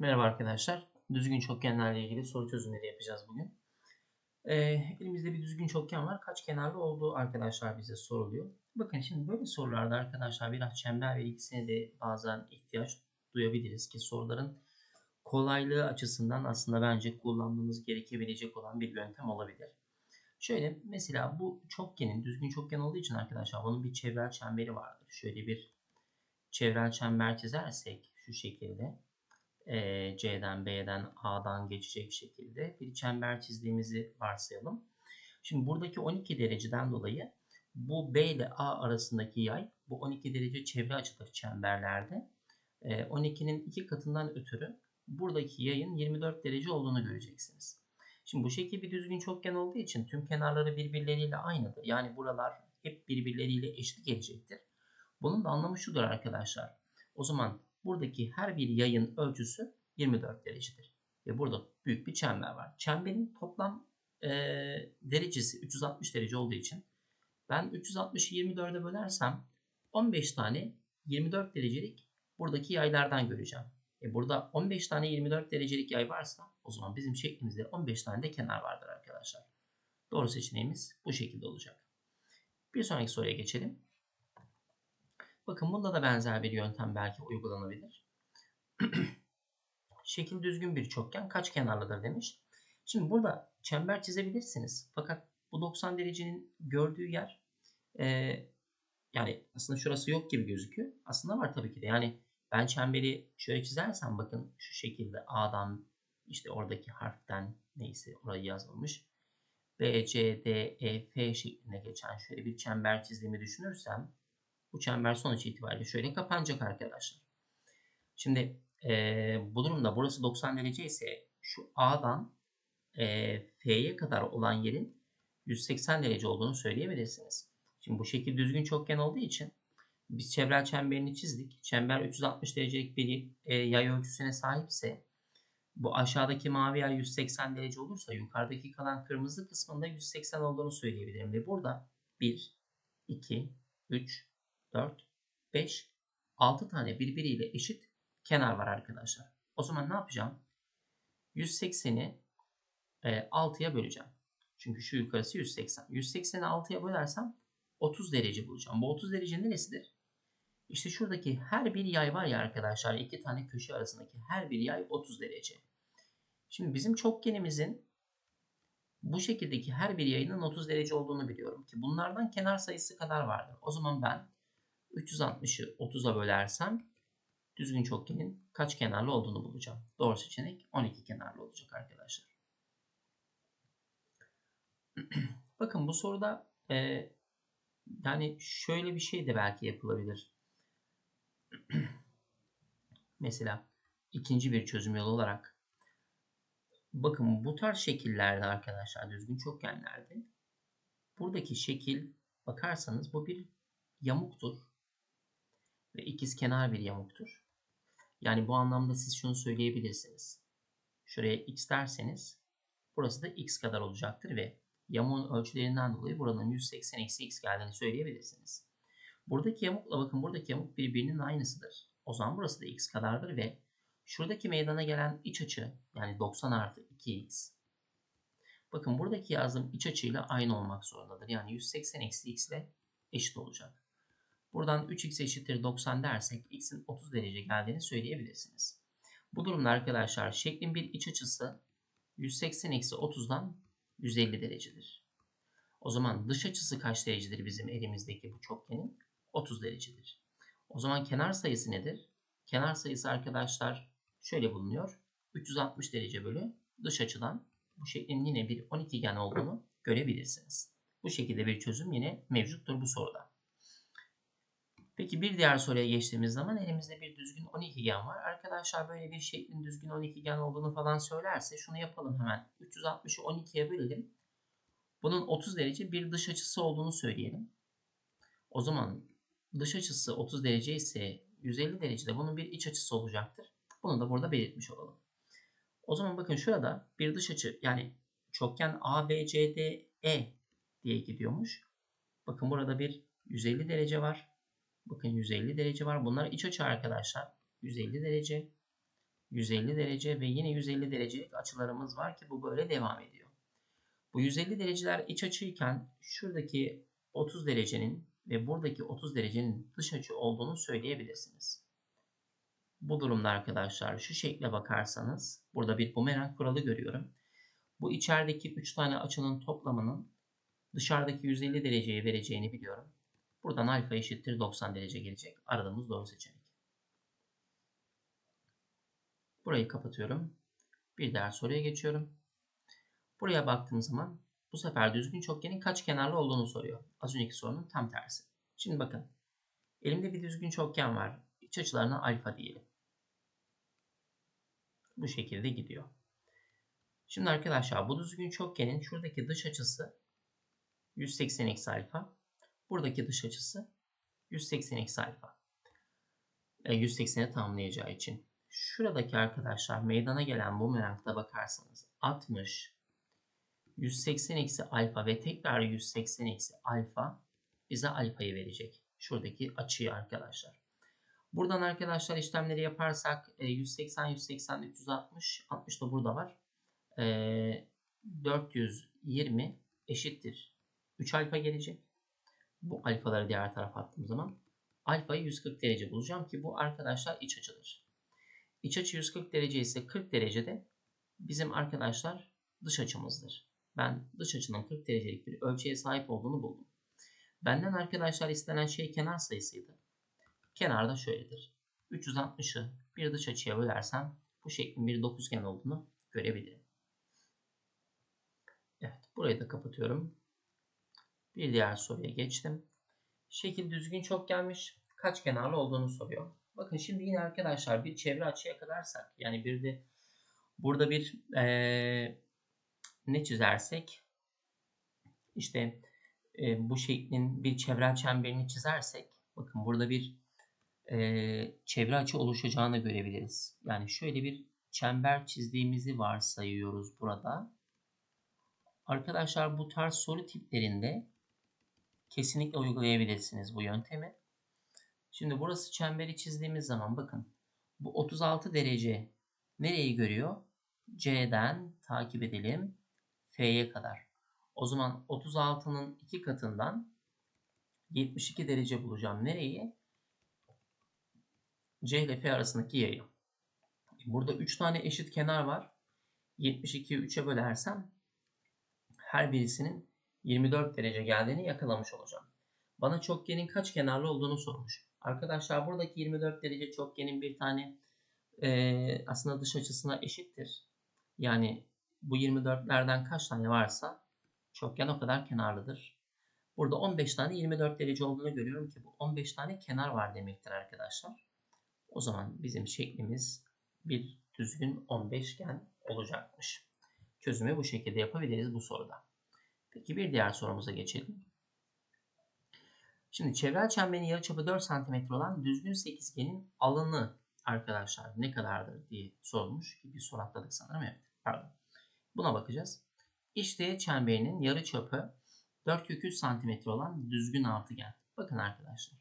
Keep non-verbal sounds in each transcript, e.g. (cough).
Merhaba arkadaşlar. Düzgün çokgenlerle ilgili soru çözümleri yapacağız bugün. Ee, elimizde bir düzgün çokgen var. Kaç kenarlı olduğu arkadaşlar bize soruluyor. Bakın şimdi böyle sorularda arkadaşlar biraz çember bilgisine de bazen ihtiyaç duyabiliriz ki soruların kolaylığı açısından aslında bence kullanmamız gerekebilecek olan bir yöntem olabilir. Şöyle mesela bu çokgenin düzgün çokgen olduğu için arkadaşlar bunun bir çevrel çemberi vardır. Şöyle bir çevrel çember çizersek şu şekilde e, C'den B'den A'dan geçecek şekilde bir çember çizdiğimizi varsayalım. Şimdi buradaki 12 dereceden dolayı bu B ile A arasındaki yay bu 12 derece çevre açıdır çemberlerde. E, 12'nin iki katından ötürü buradaki yayın 24 derece olduğunu göreceksiniz. Şimdi bu şekil bir düzgün çokgen olduğu için tüm kenarları birbirleriyle aynıdır. Yani buralar hep birbirleriyle eşit gelecektir. Bunun da anlamı şudur arkadaşlar. O zaman buradaki her bir yayın ölçüsü 24 derecedir. Ve burada büyük bir çember var. Çemberin toplam e, derecesi 360 derece olduğu için ben 360'ı 24'e bölersem 15 tane 24 derecelik buradaki yaylardan göreceğim. E burada 15 tane 24 derecelik yay varsa o zaman bizim şeklimizde 15 tane de kenar vardır arkadaşlar. Doğru seçeneğimiz bu şekilde olacak. Bir sonraki soruya geçelim. Bakın bunda da benzer bir yöntem belki uygulanabilir. (clears throat) Şekil düzgün bir çokgen kaç kenarlıdır demiş. Şimdi burada çember çizebilirsiniz. Fakat bu 90 derecenin gördüğü yer e, yani aslında şurası yok gibi gözüküyor. Aslında var tabii ki de. Yani ben çemberi şöyle çizersem bakın şu şekilde A'dan işte oradaki harften neyse orayı yazılmış. B, C, D, E, F şeklinde geçen şöyle bir çember çizdiğimi düşünürsem bu çember sonuç itibariyle şöyle kapanacak arkadaşlar. Şimdi e, bu durumda burası 90 derece ise şu A'dan e, F'ye kadar olan yerin 180 derece olduğunu söyleyebilirsiniz. Şimdi bu şekil düzgün çokgen olduğu için biz çevrel çemberini çizdik. Çember 360 derecelik bir e, yay ölçüsüne sahipse bu aşağıdaki mavi yay 180 derece olursa yukarıdaki kalan kırmızı kısmında 180 olduğunu söyleyebilirim. Ve burada 1, 2, 3, 4, 5, 6 tane birbiriyle eşit kenar var arkadaşlar. O zaman ne yapacağım? 180'i e, 6'ya böleceğim. Çünkü şu yukarısı 180. 180'i 6'ya bölersem 30 derece bulacağım. Bu 30 derece neresidir? İşte şuradaki her bir yay var ya arkadaşlar. iki tane köşe arasındaki her bir yay 30 derece. Şimdi bizim çokgenimizin bu şekildeki her bir yayının 30 derece olduğunu biliyorum ki bunlardan kenar sayısı kadar vardır. O zaman ben 360'ı 30'a bölersem düzgün çokgenin kaç kenarlı olduğunu bulacağım. Doğru seçenek 12 kenarlı olacak arkadaşlar. (clears throat) Bakın bu soruda e, yani şöyle bir şey de belki yapılabilir. (clears throat) Mesela ikinci bir çözüm yolu olarak bakın bu tarz şekillerde arkadaşlar düzgün çokgenlerde buradaki şekil bakarsanız bu bir yamuktur ve ikiz kenar bir yamuktur. Yani bu anlamda siz şunu söyleyebilirsiniz. Şuraya x derseniz burası da x kadar olacaktır ve yamuğun ölçülerinden dolayı buranın 180 eksi x geldiğini söyleyebilirsiniz. Buradaki yamukla bakın buradaki yamuk birbirinin aynısıdır. O zaman burası da x kadardır ve şuradaki meydana gelen iç açı yani 90 artı 2x. Bakın buradaki yazdığım iç açıyla aynı olmak zorundadır. Yani 180 eksi x ile eşit olacak. Buradan 3x eşittir 90 dersek x'in 30 derece geldiğini söyleyebilirsiniz. Bu durumda arkadaşlar şeklin bir iç açısı 180 eksi 30'dan 150 derecedir. O zaman dış açısı kaç derecedir bizim elimizdeki bu çokgenin? 30 derecedir. O zaman kenar sayısı nedir? Kenar sayısı arkadaşlar şöyle bulunuyor. 360 derece bölü dış açıdan bu şeklin yine bir 12 gen olduğunu görebilirsiniz. Bu şekilde bir çözüm yine mevcuttur bu soruda. Peki bir diğer soruya geçtiğimiz zaman elimizde bir düzgün 12 gen var. Arkadaşlar böyle bir şeklin düzgün 12 gen olduğunu falan söylerse şunu yapalım hemen. 360'ı 12'ye bölelim. Bunun 30 derece bir dış açısı olduğunu söyleyelim. O zaman dış açısı 30 derece ise 150 derecede bunun bir iç açısı olacaktır. Bunu da burada belirtmiş olalım. O zaman bakın şurada bir dış açı yani çokgen ABCDE diye gidiyormuş. Bakın burada bir 150 derece var. Bakın 150 derece var. Bunlar iç açı arkadaşlar. 150 derece. 150 derece ve yine 150 derecelik açılarımız var ki bu böyle devam ediyor. Bu 150 dereceler iç açıyken şuradaki 30 derecenin ve buradaki 30 derecenin dış açı olduğunu söyleyebilirsiniz. Bu durumda arkadaşlar şu şekle bakarsanız burada bir bumerang kuralı görüyorum. Bu içerideki 3 tane açının toplamının dışarıdaki 150 dereceye vereceğini biliyorum. Buradan alfa eşittir 90 derece gelecek. Aradığımız doğru seçenek. Burayı kapatıyorum. Bir diğer soruya geçiyorum. Buraya baktığım zaman bu sefer düzgün çokgenin kaç kenarlı olduğunu soruyor. Az önceki sorunun tam tersi. Şimdi bakın. Elimde bir düzgün çokgen var. İç açılarına alfa diyelim. Bu şekilde gidiyor. Şimdi arkadaşlar bu düzgün çokgenin şuradaki dış açısı 180 eksi alfa. Buradaki dış açısı 180 eksi alfa. E, 180'e tamamlayacağı için. Şuradaki arkadaşlar meydana gelen bu merakta bakarsanız 60, 180 eksi alfa ve tekrar 180 eksi alfa bize alfayı verecek. Şuradaki açıyı arkadaşlar. Buradan arkadaşlar işlemleri yaparsak 180, 180, 360, 60 da burada var. 420 e, eşittir. 3 alfa gelecek. Bu alfaları diğer tarafa attığım zaman alfayı 140 derece bulacağım ki bu arkadaşlar iç açıdır. İç açı 140 derece ise 40 derecede bizim arkadaşlar dış açımızdır. Ben dış açının 40 derecelik bir ölçüye sahip olduğunu buldum. Benden arkadaşlar istenen şey kenar sayısıydı. Kenar da şöyledir. 360'ı bir dış açıya bölersem bu şeklin bir dokuzgen olduğunu görebilirim. Evet burayı da kapatıyorum. Bir diğer soruya geçtim. Şekil düzgün çok gelmiş. Kaç kenarlı olduğunu soruyor. Bakın şimdi yine arkadaşlar bir çevre açıya kadarsak yani bir de burada bir ee, ne çizersek işte e, bu şeklin bir çevrel çemberini çizersek bakın burada bir e, çevre açı oluşacağını görebiliriz. Yani şöyle bir çember çizdiğimizi varsayıyoruz burada. Arkadaşlar bu tarz soru tiplerinde kesinlikle uygulayabilirsiniz bu yöntemi. Şimdi burası çemberi çizdiğimiz zaman bakın bu 36 derece nereyi görüyor? C'den takip edelim F'ye kadar. O zaman 36'nın iki katından 72 derece bulacağım. Nereyi? C ile F arasındaki yayı. Burada 3 tane eşit kenar var. 72'yi 3'e bölersem her birisinin 24 derece geldiğini yakalamış olacağım. Bana çokgenin kaç kenarlı olduğunu sormuş. Arkadaşlar buradaki 24 derece çokgenin bir tane e, aslında dış açısına eşittir. Yani bu 24'lerden kaç tane varsa çokgen o kadar kenarlıdır. Burada 15 tane 24 derece olduğunu görüyorum ki bu 15 tane kenar var demektir arkadaşlar. O zaman bizim şeklimiz bir düzgün 15gen olacakmış. Çözümü bu şekilde yapabiliriz bu soruda. Peki bir diğer sorumuza geçelim. Şimdi çevrel çemberin yarıçapı 4 cm olan düzgün sekizgenin alanı arkadaşlar ne kadardır diye sormuş. Bir soru atladık sanırım. Evet. Pardon. Buna bakacağız. İşte çemberinin yarıçapı 4 kök 3 cm olan düzgün altıgen. Bakın arkadaşlar.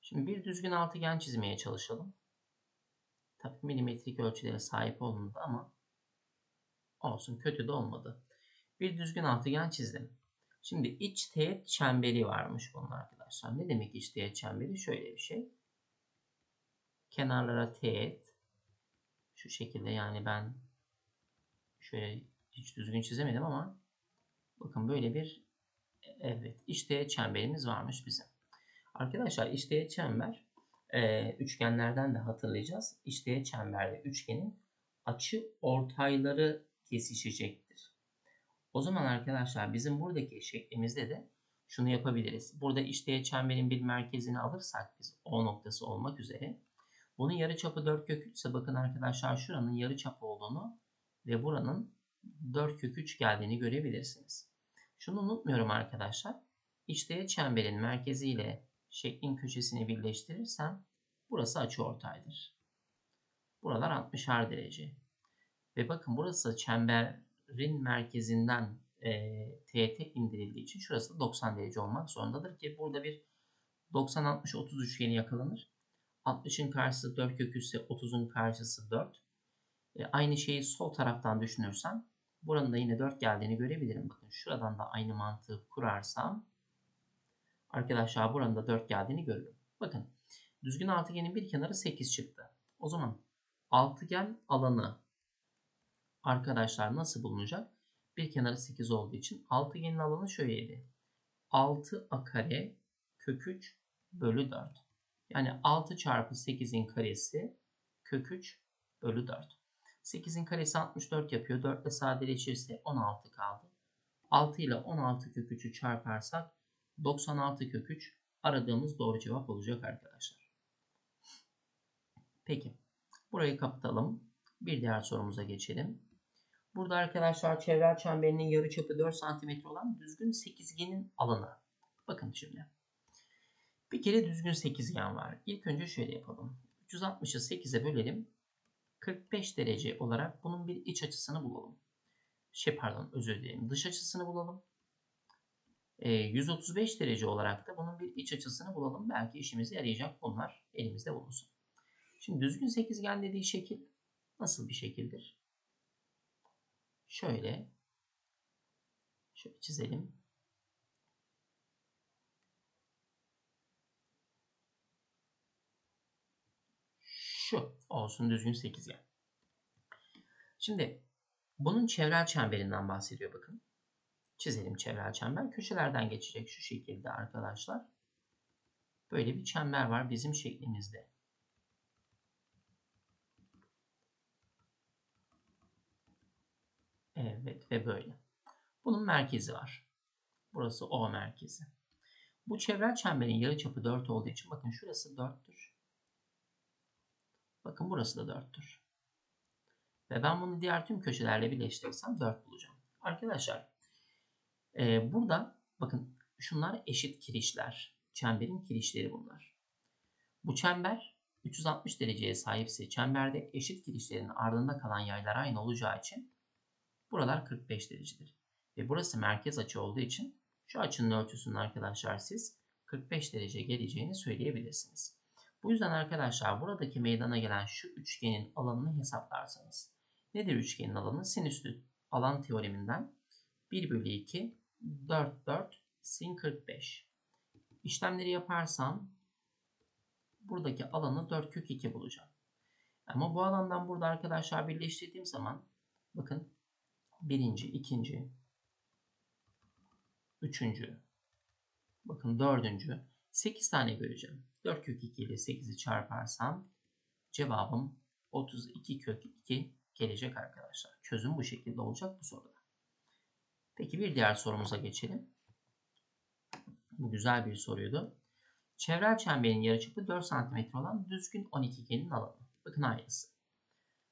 Şimdi bir düzgün altıgen çizmeye çalışalım. Tabii milimetrik ölçülere sahip olmadı ama olsun kötü de olmadı. Bir düzgün altıgen çizdim. Şimdi iç teğet çemberi varmış bunun arkadaşlar. Ne demek iç teğet çemberi? Şöyle bir şey. Kenarlara teğet. Şu şekilde yani ben şöyle hiç düzgün çizemedim ama bakın böyle bir evet iç teğet çemberimiz varmış bizim. Arkadaşlar iç teğet çember e, üçgenlerden de hatırlayacağız. İç teğet çemberde üçgenin açı ortayları kesişecektir. O zaman arkadaşlar bizim buradaki şeklimizde de şunu yapabiliriz. Burada işte çemberin bir merkezini alırsak biz O noktası olmak üzere bunun yarıçapı 4 kök 3 ise bakın arkadaşlar şuranın yarıçapı olduğunu ve buranın 4 kök 3 geldiğini görebilirsiniz. Şunu unutmuyorum arkadaşlar. İşte çemberin merkezi ile şeklin köşesini birleştirirsem burası açıortaydır. Buralar 60'ar derece. Ve bakın burası çemberin merkezinden e, teğete indirildiği için şurası da 90 derece olmak zorundadır ki burada bir 90-60-30 üçgeni yakalanır. 60'ın karşısı 4 kök 3 ise 30'un karşısı 4. E, aynı şeyi sol taraftan düşünürsem buranın da yine 4 geldiğini görebilirim. Bakın şuradan da aynı mantığı kurarsam arkadaşlar buranın da 4 geldiğini görürüm. Bakın düzgün altıgenin bir kenarı 8 çıktı. O zaman altıgen alanı arkadaşlar nasıl bulunacak? Bir kenarı 8 olduğu için altıgenin alanı şöyleydi. 6a kare kök 3 bölü 4. Yani 6 çarpı 8'in karesi kök 3 bölü 4. 8'in karesi 64 yapıyor. 4 ile sadeleşirse 16 kaldı. 6 ile 16 kök 3'ü çarparsak 96 kök 3 aradığımız doğru cevap olacak arkadaşlar. Peki. Burayı kapatalım. Bir diğer sorumuza geçelim. Burada arkadaşlar çevrel çemberinin yarıçapı 4 cm olan düzgün sekizgenin alanı. Bakın şimdi. Bir kere düzgün sekizgen var. İlk önce şöyle yapalım. 360'ı 8'e bölelim. 45 derece olarak bunun bir iç açısını bulalım. Şey pardon özür dilerim. Dış açısını bulalım. E, 135 derece olarak da bunun bir iç açısını bulalım. Belki işimize yarayacak bunlar elimizde bulunsun. Şimdi düzgün sekizgen dediği şekil nasıl bir şekildir? Şöyle şöyle çizelim. Şu olsun düzgün sekizgen. Şimdi bunun çevrel çemberinden bahsediyor bakın. Çizelim çevrel çember. Köşelerden geçecek şu şekilde arkadaşlar. Böyle bir çember var bizim şeklimizde. Evet ve böyle. Bunun merkezi var. Burası O merkezi. Bu çevrel çemberin yarıçapı 4 olduğu için bakın şurası 4'tür. Bakın burası da 4'tür. Ve ben bunu diğer tüm köşelerle birleştirirsem 4 bulacağım. Arkadaşlar e, burada bakın şunlar eşit kirişler. Çemberin kirişleri bunlar. Bu çember 360 dereceye sahipse çemberde eşit kirişlerin ardında kalan yaylar aynı olacağı için buralar 45 derecedir. Ve burası merkez açı olduğu için şu açının ölçüsünün arkadaşlar siz 45 derece geleceğini söyleyebilirsiniz. Bu yüzden arkadaşlar buradaki meydana gelen şu üçgenin alanını hesaplarsanız. Nedir üçgenin alanı? Sinüslü alan teoreminden 1 bölü 2 4 4 sin 45. İşlemleri yaparsam buradaki alanı 4 kök 2 bulacağım. Ama bu alandan burada arkadaşlar birleştirdiğim zaman bakın birinci, ikinci, üçüncü, bakın dördüncü, 8 tane göreceğim. 4 kök 2 ile 8'i çarparsam cevabım 32 kök 2 gelecek arkadaşlar. Çözüm bu şekilde olacak bu soruda. Peki bir diğer sorumuza geçelim. Bu güzel bir soruydu. Çevrel çemberin yarıçapı 4 cm olan düzgün 12genin alanı. Bakın aynısı.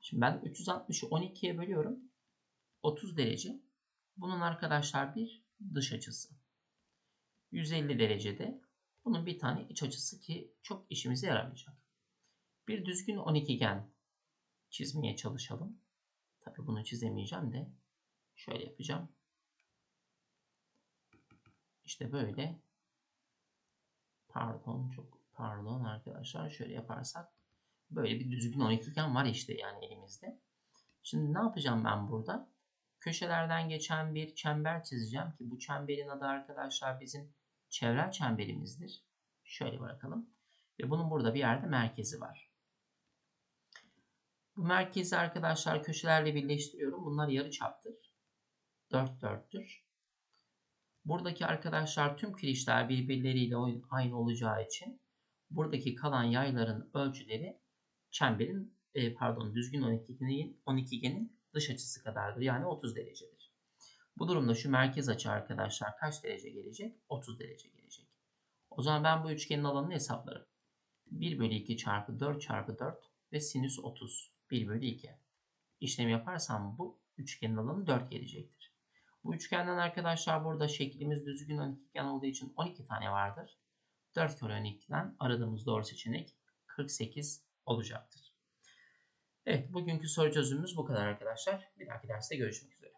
Şimdi ben 360'ı 12'ye bölüyorum. 30 derece. Bunun arkadaşlar bir dış açısı. 150 derecede bunun bir tane iç açısı ki çok işimize yaramayacak. Bir düzgün 12gen çizmeye çalışalım. Tabi bunu çizemeyeceğim de şöyle yapacağım. İşte böyle. Pardon çok pardon arkadaşlar şöyle yaparsak böyle bir düzgün 12gen var işte yani elimizde. Şimdi ne yapacağım ben burada? Köşelerden geçen bir çember çizeceğim ki bu çemberin adı arkadaşlar bizim çevrel çemberimizdir. Şöyle bırakalım. Ve bunun burada bir yerde merkezi var. Bu merkezi arkadaşlar köşelerle birleştiriyorum. Bunlar yarı çaptır. 4 4'tür. Buradaki arkadaşlar tüm kirişler birbirleriyle aynı olacağı için buradaki kalan yayların ölçüleri çemberin e, pardon düzgün 12'genin 12'genin dış açısı kadardır. Yani 30 derecedir. Bu durumda şu merkez açı arkadaşlar kaç derece gelecek? 30 derece gelecek. O zaman ben bu üçgenin alanını hesaplarım. 1 bölü 2 çarpı 4 çarpı 4 ve sinüs 30. 1 bölü 2. İşlem yaparsam bu üçgenin alanı 4 gelecektir. Bu üçgenden arkadaşlar burada şeklimiz düzgün 12 olduğu için 12 tane vardır. 4 kere 12'den aradığımız doğru seçenek 48 olacaktır. Evet bugünkü soru çözümümüz bu kadar arkadaşlar. Bir dahaki derste görüşmek üzere.